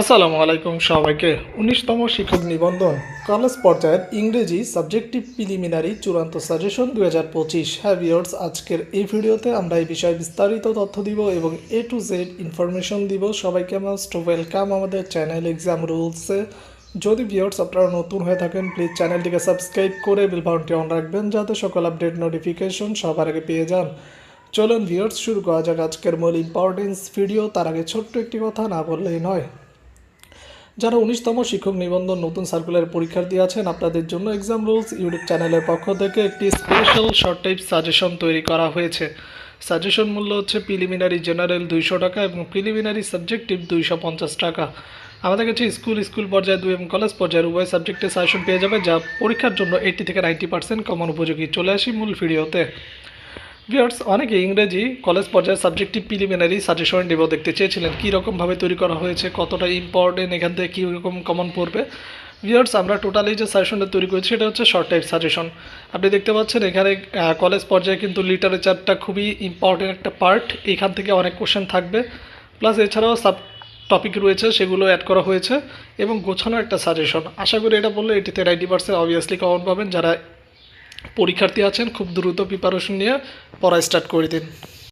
আসসালামু আলাইকুম সবাইকে। উনিশতম শিক্ষক নিবন্ধন কলেজ পর্যায়ের ইংরেজি সাবজেক্টিভ প্রিলিমিনারি চূড়ান্ত সাজেশন দু হাজার পঁচিশ। হ্যাঁ ভিওর্স আজকের এই ভিডিওতে আমরা এই বিষয়ে বিস্তারিত তথ্য দিব এবং এ টু জেড ইনফরমেশন দিব। সবাইকে মাস্ট ওয়েলকাম আমাদের চ্যানেল এক্সাম রুলসে যদি ভিওর্স আপনারা নতুন হয়ে থাকেন প্লিজ চ্যানেলটিকে সাবস্ক্রাইব করে বাটনটি অন রাখবেন যাতে সকল আপডেট নোটিফিকেশন সবার আগে পেয়ে যান। চলুন ভিওর্স শুরু করা যাক আজকের মূল ইম্পর্টেন্স ভিডিও তার আগে ছোট্ট একটি কথা না বললেই নয়। যারা উনিশতম শিক্ষক নিবন্ধন নতুন সার্কুলার পরীক্ষার্থী আছেন, আপনাদের জন্য এক্সাম রুলস ইউটিউব চ্যানেলের পক্ষ থেকে একটি স্পেশাল শর্ট টাইপ সাজেশন তৈরি করা হয়েছে। সাজেশন মূল্য হচ্ছে প্রিলিমিনারি জেনারেল দুইশো টাকা এবং প্রিলিমিনারি সাবজেক্টিভ দুইশো পঞ্চাশ টাকা। আমাদের কাছে স্কুল স্কুল পর্যায়ে দুই এবং কলেজ পর্যায়ের উভয় সাবজেক্টে সাজেশন পেয়ে যাবে যা পরীক্ষার জন্য এইটি থেকে নাইনটি পার্সেন্ট কমন উপযোগী। চলে আসি মূল ভিডিওতে ভিউয়ার্স অনেকে ইংরেজি কলেজ পর্যায়ে সাবজেক্টিভ প্রিলিমিনারি সাজেশন দেব দেখতে চেয়েছিলেন। কী রকমভাবে তৈরি করা হয়েছে? কতটা ইম্পর্টেন্ট এখান থেকে কী রকম কমন পড়বে? ভিউয়ার্স আমরা টোটালি যে সাজেশনটা তৈরি করেছি, সেটা হচ্ছে শর্ট টাইপ সাজেশন আপনি দেখতে পাচ্ছেন, এখানে কলেজ পর্যায়ে কিন্তু লিটারেচারটা খুবই ইম্পর্টেন্ট একটা পার্ট এখান থেকে অনেক কোশ্চেন থাকবে। প্লাস এছাড়াও সাব টপিক রয়েছে, সেগুলো অ্যাড করা হয়েছে। এবং গোছানো একটা সাজেশন আশা করি এটা বললে এটিতে নাইনটি পার্সেন্ট অবভিয়াসলি কমন পাবেন। যারা পরীক্ষার্থী আছেন খুব দ্রুত প্রিপারেশন নিয়ে পড়া স্টার্ট করে দিন।